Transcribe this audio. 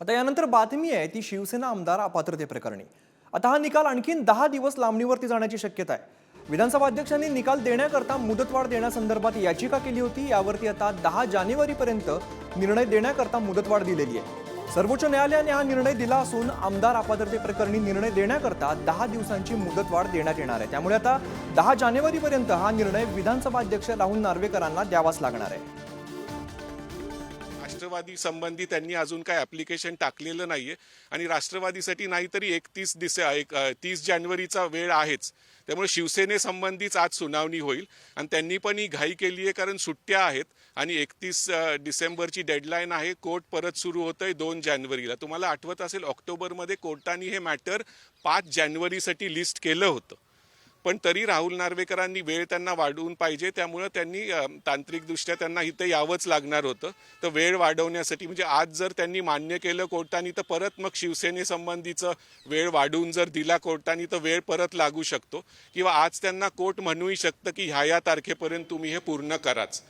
आता यानंतर बातमी आहे ती शिवसेना आमदार अपात्रतेप्रकरणी आता हा निकाल आणखीन दहा दिवस लांबणीवरती जाण्याची शक्यता आहे. विधानसभा अध्यक्षांनी निकाल देण्याकरता मुदतवाढ देण्यासंदर्भात याचिका केली होती यावरती आता दहा जानेवारीपर्यंत निर्णय देण्याकरता मुदतवाढ दिलेली आहे. सर्वोच्च न्यायालयाने हा निर्णय दिला असून आमदार अपात्रते प्रकरणी निर्णय देण्याकरता दहा दिवसांची मुदतवाढ देण्यात येणार आहे. त्यामुळे आता दहा जानेवारीपर्यंत हा निर्णय विधानसभा अध्यक्ष राहुल नार्वेकरांना द्यावाच लागणार आहे. राष्ट्रवादी संबंधी त्यांनी अजून काय ऍप्लिकेशन टाकलेलं नाहीये. आणि राष्ट्रवादीसाठी नाहीतरी एकतीस दिसे एक तीस जानेवारीचा वेळ आहेच. त्यामुळे शिवसेनेसंबंधीच आज सुनावणी होईल. आणि त्यांनी पण ही घाई केली आहे कारण सुट्ट्या आहेत. आणि एकतीस डिसेंबरची डेडलाईन आहे. कोर्ट परत सुरू होतंय दोन जानेवारीला. तुम्हाला आठवत असेल ऑक्टोबरमध्ये कोर्टाने हे मॅटर पाच जानेवारीसाठी लिस्ट केलं होतं. पण तरी राहुल नार्वेकरांनी वेळ त्यांना वाढवून पाहिजे त्यामुळं त्यांनी तांत्रिकदृष्ट्या त्यांना इथं यावंच लागणार होतं. तर वेळ वाढवण्यासाठी म्हणजे आज जर त्यांनी मान्य केलं कोर्टाने तर परत मग शिवसेनेसंबंधीचं वेळ वाढवून जर दिला कोर्टाने तर वेळ परत लागू शकतो. किंवा आज त्यांना कोर्ट म्हणूही शकतं की ह्या या तारखेपर्यंत तुम्ही हे पूर्ण कराच.